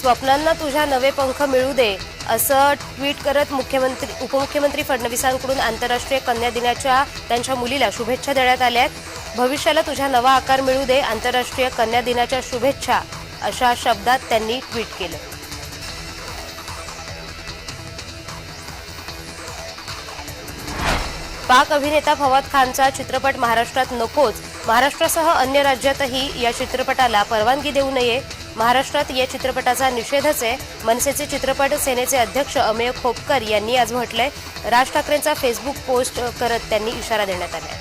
स्वप्नांना तुझ्या नवे पंख मिळू दे असं ट्विट करत मुख्यमंत्री उपमुख्यमंत्री फडणवीसांकडून आंतरराष्ट्रीय कन्या दिनाच्या त्यांच्या मुलीला शुभेच्छा देण्यात आल्या आहेत. भविष्याला तुझ्या नवा आकार मिळू दे आंतरराष्ट्रीय कन्या दिनाच्या शुभेच्छा अशा शब्दात त्यांनी ट्विट केलं. पाक अभिनेता फवाद खानचा चित्रपट महाराष्ट्रात नकोच. महाराष्ट्रासह अन्य राज्यातही या चित्रपटाला परवानगी देऊ नये. महाराष्ट्रात या चित्रपटाचा निषेधच आहे. मनसेचे चित्रपट सेनेचे अध्यक्ष अमेय खोपकर यांनी आज म्हटलंय राज ठाकरेंचा फेसबुक पोस्ट करत त्यांनी इशारा देण्यात आलाय.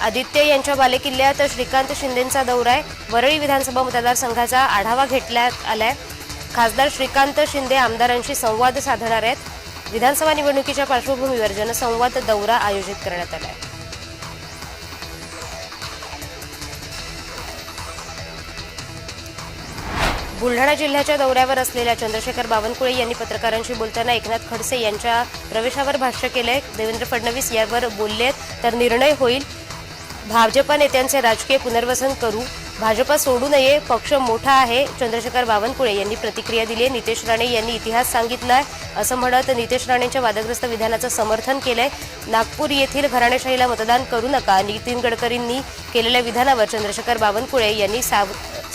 आदित्य यांच्या बालेकिल्ल्यात श्रीकांत शिंदेंचा दौरा आहे. वरळी विधानसभा मतदारसंघाचा आढावा घेतल्यात आलाय. खासदार श्रीकांत शिंदे आमदारांशी संवाद साधणार आहेत. विधानसभा निवडणुकीच्या पार्श्वभूमीवर जनसंवाद दौरा आयोजित करण्यात आलाय बुलढाणा जिल्ह्याच्या दौऱ्यावर असलेल्या चंद्रशेखर बावनकुळे यांनी पत्रकारांशी बोलताना एकनाथ खडसे यांच्या प्रवेशावर भाष्य केलंय. देवेंद्र फडणवीस यावर बोललेत तर निर्णय होईल. भाजपा नेत्यांचे राजकीय पुनर्वसन करू. भाजपा सोडू नये पक्ष मोठा आहे. चंद्रशेखर बावनकुळे यांनी प्रतिक्रिया दिली. आहे. नितेश राणे यांनी इतिहास सांगितलाय. असं म्हणत नितेश राणेंच्या वादग्रस्त विधानाचं समर्थन केलंय. नागपूर येथील घराणेशाहीला मतदान करू नका नितीन गडकरींनी केलेल्या विधानावर चंद्रशेखर बावनकुळे यांनी साव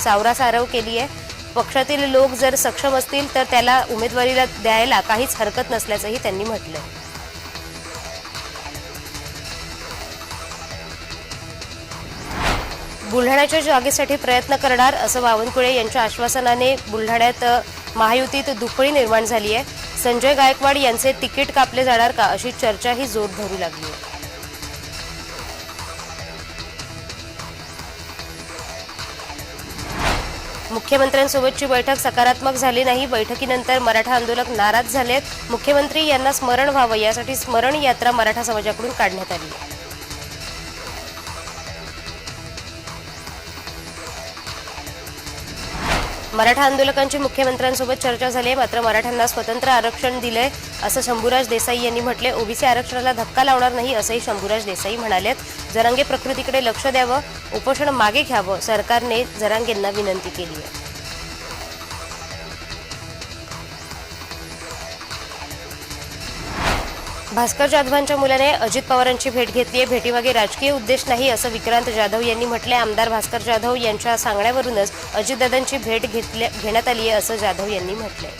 सावरासारव केली आहे. पक्षातील लोक जर सक्षम असतील तर त्याला उमेदवारीला द्यायला काहीच हरकत नसल्याचंही त्यांनी म्हटलंय. बुलढाण्याच्या जागेसाठी प्रयत्न करणार असं बावनकुळे यांच्या आश्वासनाने बुलढाण्यात महायुतीत दुफळी निर्माण झाली आहे. संजय गायकवाड यांचे तिकीट कापले जाणार का अशी चर्चाही जोर धरू लागली आहे. मुख्यमंत्र्यांसोबतची बैठक सकारात्मक झाली नाही. बैठकीनंतर मराठा आंदोलक नाराज झालेत. मुख्यमंत्री यांना स्मरण व्हावं यासाठी स्मरण यात्रा मराठा समाजाकडून काढण्यात आली मराठा आंदोलकांची मुख्यमंत्र्यांसोबत चर्चा झाली आहे, मात्र मराठ्यांना स्वतंत्र आरक्षण दिलंय असं शंभूराज देसाई यांनी म्हटले ओबीसी आरक्षणाला धक्का लावणार नाही असंही शंभूराज देसाई म्हणालेत. जरांगे प्रकृतीकडे लक्ष द्यावं उपोषण मागे घ्यावं सरकारने जरांगेंना विनंती केली आहे. भास्कर जाधवांच्या मुलाने अजित पवारांची भेट घेतली आहे भेटीमागे राजकीय उद्देश नाही असं विक्रांत जाधव यांनी म्हटलंय. आमदार भास्कर जाधव यांच्या सांगण्यावरूनच अजितदादांची भेट घेतल्या घेण्यात आली आहे असं जाधव यांनी म्हटलंय.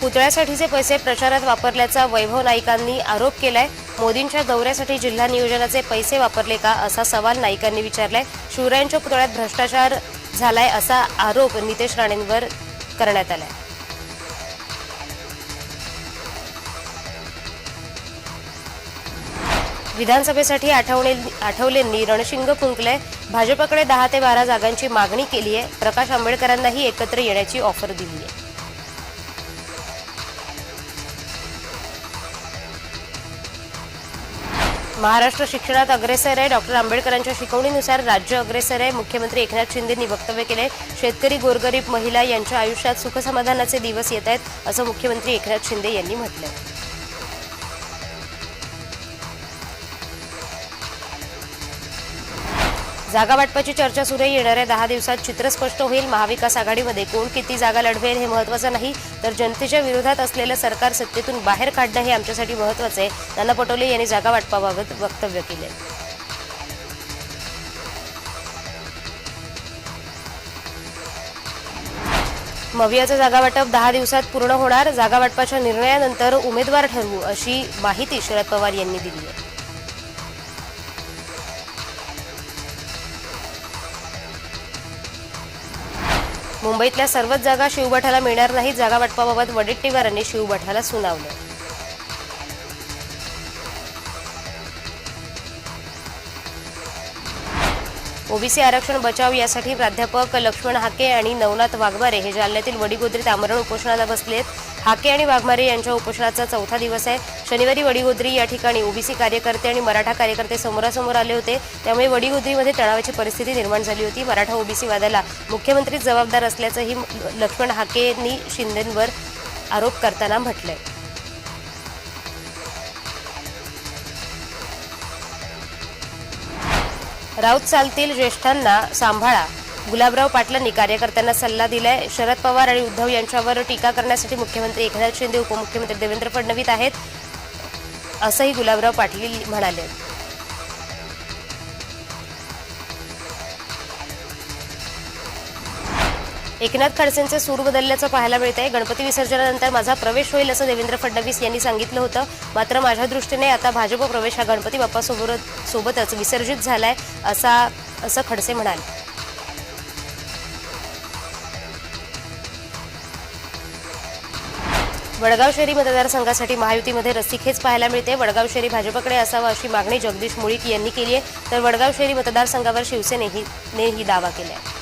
पुतळ्यासाठीचे पैसे प्रचारात वापरल्याचा वैभव नाईकांनी आरोप केलाय. मोदींच्या दौऱ्यासाठी जिल्हा नियोजनाचे पैसे वापरले का असा सवाल नाईकांनी विचारलाय. शिवरायांच्या पुतळ्यात भ्रष्टाचार झालाय असा आरोप नितेश राणेंवर करण्यात आलाय. विधानसभेसाठी आठवणे आठवलेंनी रणशिंग फुंकलंय भाजपकडे दहा ते बारा जागांची मागणी केली आहे प्रकाश आंबेडकरांनाही एकत्र येण्याची ऑफर दिली आहे महाराष्ट्र शिक्षणात अग्रेसर आहे. डॉक्टर आंबेडकरांच्या शिकवणीनुसार राज्य अग्रेसर आहे. मुख्यमंत्री एकनाथ शिंदेंनी वक्तव्य केले. शेतकरी गोरगरीब महिला यांच्या आयुष्यात सुखसमाधानाचे दिवस येत आहेत असं मुख्यमंत्री एकनाथ शिंदे यांनी म्हटलंय. जागा वाटपाची चर्चा सुरू आहे येणाऱ्या दहा दिवसात चित्र स्पष्ट होईल. महाविकास आघाडीमध्ये कोण किती जागा लढवेल हे महत्वाचं नाही तर जनतेच्या विरोधात असलेलं सरकार सत्तेतून बाहेर काढणं हे आमच्यासाठी महत्वाचं आहे. नाना पटोले यांनी जागा वाटपाबाबत वक्तव्य केले. मवियाचं जागा वाटप दहा दिवसात पूर्ण होणार. जागा वाटपाच्या निर्णयानंतर उमेदवार ठरवू अशी माहिती शरद पवार यांनी दिली आहे. मुंबईतल्या सर्वच जागा शिवभटाला मिळणार नाहीत. जागा वाटपाबाबत वडेट्टीवारांनी शिवभटाला सुनावलं. ओबीसी आरक्षण बचाव यासाठी प्राध्यापक लक्ष्मण हाके आणि नवनाथ वाघमारे हे जालन्यातील वडीगोद्रीत आमरण उपोषणाला बसलेत. हाके आणि वाघमारे यांच्या उपोषणाचा चौथा दिवस आहे. शनिवारी वडीगोद्री या ठिकाणी ओबीसी कार्यकर्ते आणि मराठा कार्यकर्ते समोरासमोर आले होते. त्यामुळे वडीगोद्रीमध्ये तणावाची परिस्थिती निर्माण झाली होती. मराठा ओबीसी वादाला मुख्यमंत्रीच जबाबदार असल्याचंही लक्ष्मण हाकेंनी शिंदेंवर आरोप करताना म्हटलंय. राऊत चालतील ज्येष्ठांना सांभाळा. गुलाबराव पाटलांनी कार्यकर्त्यांना सल्ला दिलाय. शरद पवार आणि उद्धव यांच्यावर टीका करण्यासाठी मुख्यमंत्री एकनाथ शिंदे उपमुख्यमंत्री देवेंद्र फडणवीस आहेत असंही गुलाबराव पाटील म्हणाले. एकनाथ खडसेंचे सूर बदलल्याचं पाहायला मिळत आहे गणपती विसर्जनानंतर माझा प्रवेश होईल असं देवेंद्र फडणवीस यांनी सांगितलं होतं. मात्र माझ्या दृष्टीने आता भाजप प्रवेश हा गणपती बाप्पासोबत सोबतच विसर्जित झालाय असा असं खडसे म्हणाले. वडगाव शहरी मतदारसंघासाठी महायुतीमध्ये रस्सीखेच पाहायला मिळते. वडगाव शहरी भाजपकडे असावा अशी मागणी जगदीश मुळीक यांनी केली आहे. तर वडगाव शहरी मतदारसंघावर शिवसेनेही ही दावा केला आहे